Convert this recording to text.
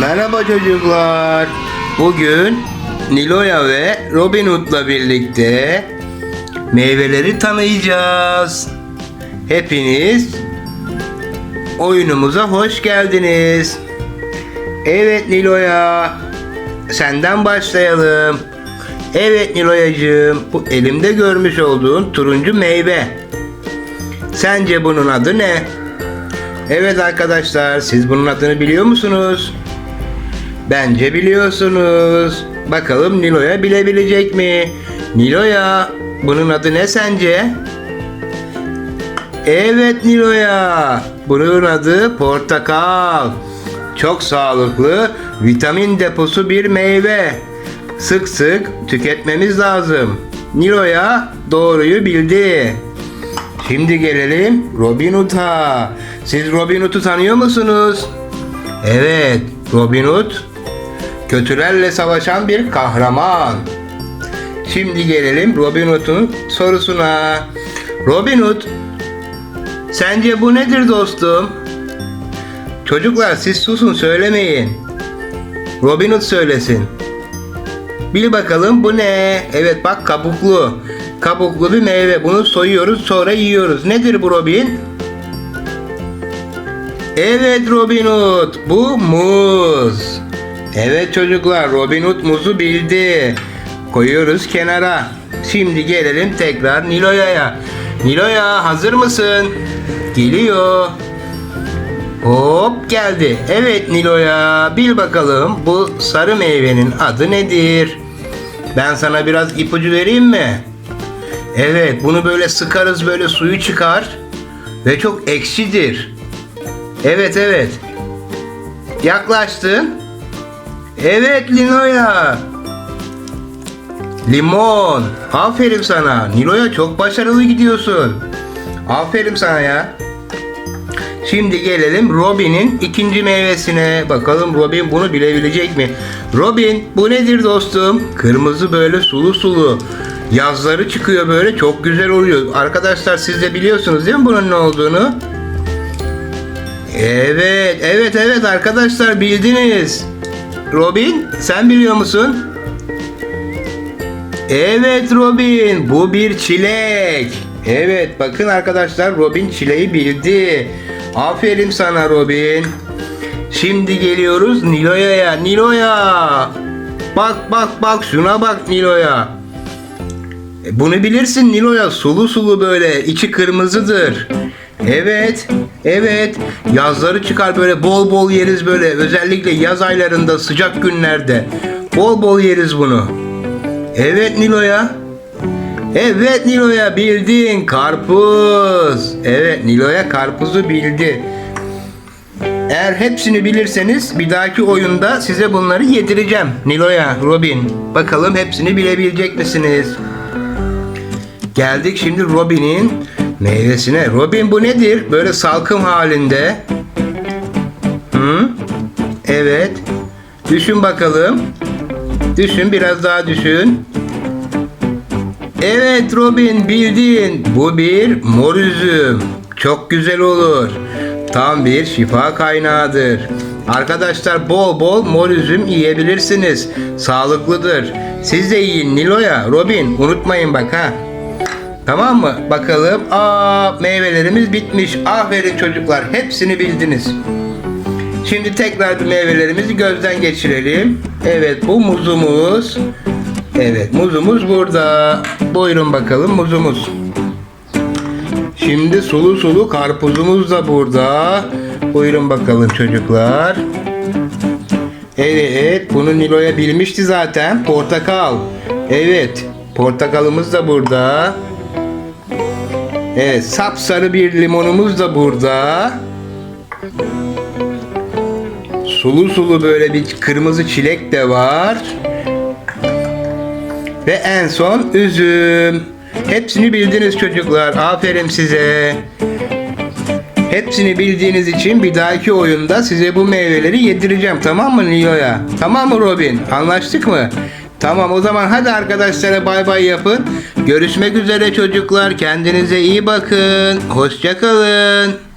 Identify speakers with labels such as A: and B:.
A: Merhaba çocuklar. Bugün Niloya ve Robin Hood'la birlikte meyveleri tanıyacağız. Hepiniz oyunumuza hoş geldiniz. Evet Niloya, senden başlayalım. Evet Niloyacığım, bu elimde görmüş olduğun turuncu meyve. Sence bunun adı ne? Evet arkadaşlar, siz bunun adını biliyor musunuz? Bence biliyorsunuz. Bakalım Nilo'ya bilebilecek mi? Nilo'ya, bunun adı ne sence? Evet Nilo'ya, bunun adı portakal. Çok sağlıklı, vitamin deposu bir meyve. Sık sık tüketmemiz lazım. Nilo'ya doğruyu bildi. Şimdi gelelim Robin Hood'a. Siz Robin Hood'u tanıyor musunuz? Evet, Robin Hood kötülerle savaşan bir kahraman. Şimdi gelelim Robin Hood'un sorusuna. Robin Hood, sence bu nedir dostum? Çocuklar siz susun söylemeyin. Robin Hood söylesin. Bil bakalım bu ne? Evet bak kabuklu. Kabuklu bir meyve. Bunu soyuyoruz sonra yiyoruz. Nedir bu Robin? Evet Robin Hood. Bu muz. Evet çocuklar Robin Hood muzu bildi. Koyuyoruz kenara. Şimdi gelelim tekrar Niloya'ya. Niloya hazır mısın? Geliyor. Hop geldi. Evet Niloya bil bakalım bu sarı meyvenin adı nedir? Ben sana biraz ipucu vereyim mi? Evet bunu böyle sıkarız böyle suyu çıkar ve çok ekşidir. Evet evet. Yaklaştın. Evet Niloya. Limon. Aferin sana. Niloya çok başarılı gidiyorsun. Aferin sana ya. Şimdi gelelim Robin'in ikinci meyvesine. Bakalım Robin bunu bilebilecek mi? Robin bu nedir dostum? Kırmızı böyle sulu sulu. Yazları çıkıyor böyle çok güzel oluyor. Arkadaşlar siz de biliyorsunuz değil mi bunun ne olduğunu? Evet, evet, evet arkadaşlar bildiniz. Robin sen biliyor musun? Evet Robin bu bir çilek. Evet bakın arkadaşlar Robin çileği bildi. Aferin sana Robin. Şimdi geliyoruz Niloya'ya. Niloya. Bak bak bak şuna bak Niloya. E, Bunu bilirsin Niloya. Sulu sulu böyle içi kırmızıdır. Evet. Evet. Yazları çıkar böyle bol bol yeriz böyle. Özellikle yaz aylarında sıcak günlerde. Bol bol yeriz bunu. Evet Nilo'ya. Evet Nilo'ya bildin karpuz. Evet Nilo'ya karpuzu bildi. Eğer hepsini bilirseniz bir dahaki oyunda size bunları yedireceğim. Nilo'ya, Robin. Bakalım hepsini bilebilecek misiniz? Geldik şimdi Robin'in meyvesine. Robin bu nedir? Böyle salkım halinde. Hı? Evet. Düşün bakalım. Düşün biraz daha düşün. Evet Robin bildin. Bu bir mor üzüm. Çok güzel olur. Tam bir şifa kaynağıdır. Arkadaşlar bol bol mor üzüm yiyebilirsiniz. Sağlıklıdır. Siz de yiyin Nilo'ya, Robin unutmayın bak ha. Tamam mı? Bakalım. Aa meyvelerimiz bitmiş. Aferin çocuklar. Hepsini bildiniz. Şimdi tekrar bir meyvelerimizi gözden geçirelim. Evet bu muzumuz. Evet muzumuz burada. Buyurun bakalım muzumuz. Şimdi sulu sulu karpuzumuz da burada. Buyurun bakalım çocuklar. Evet bunu Nilo'ya bilmişti zaten. Portakal. Evet portakalımız da burada. Evet sapsarı bir limonumuz da burada. Sulu sulu böyle bir kırmızı çilek de var. Ve en son üzüm. Hepsini bildiniz çocuklar. Aferin size. Hepsini bildiğiniz için bir dahaki oyunda size bu meyveleri yedireceğim. Tamam mı Nilo'ya? Tamam mı Robin? Anlaştık mı? Tamam o zaman hadi arkadaşlara bay bay yapın. Görüşmek üzere çocuklar. Kendinize iyi bakın. Hoşçakalın.